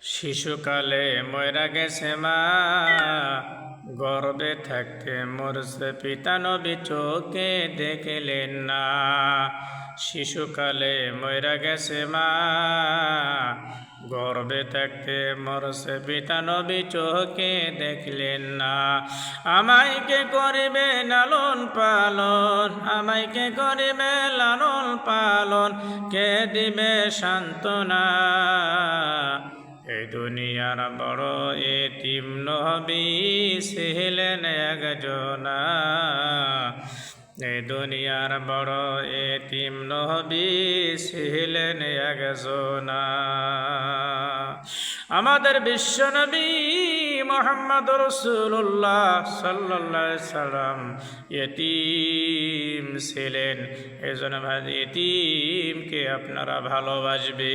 শিশুকালে ময়রা গেছে মা। গর্বে থাকতে মরছে পিতা নবী চোখে দেখলেন না। শিশুকালে ময়রা গেছে মা। গর্বে থাকতে মরছে পিতা নবী চোখে দেখলেন না। আমায় কে করিবে লালন পালন? আমায় কে করিবে লালন পালন? কে দিবে সান্ত্বনা? এই দুনিয়ার বড় এতিম নবী ছিলেন একজনা। এই দুনিয়ার বড় এতিম নবী ছিলেন একজনা। আমাদের বিশ্ব বিশ্বনবী মোহাম্মদ রসুল্লাহ সাল্লাহ সাল্লাম এতিম ছিলেন। এজন্য ভাই, এতিমকে আপনারা ভালোবাসবে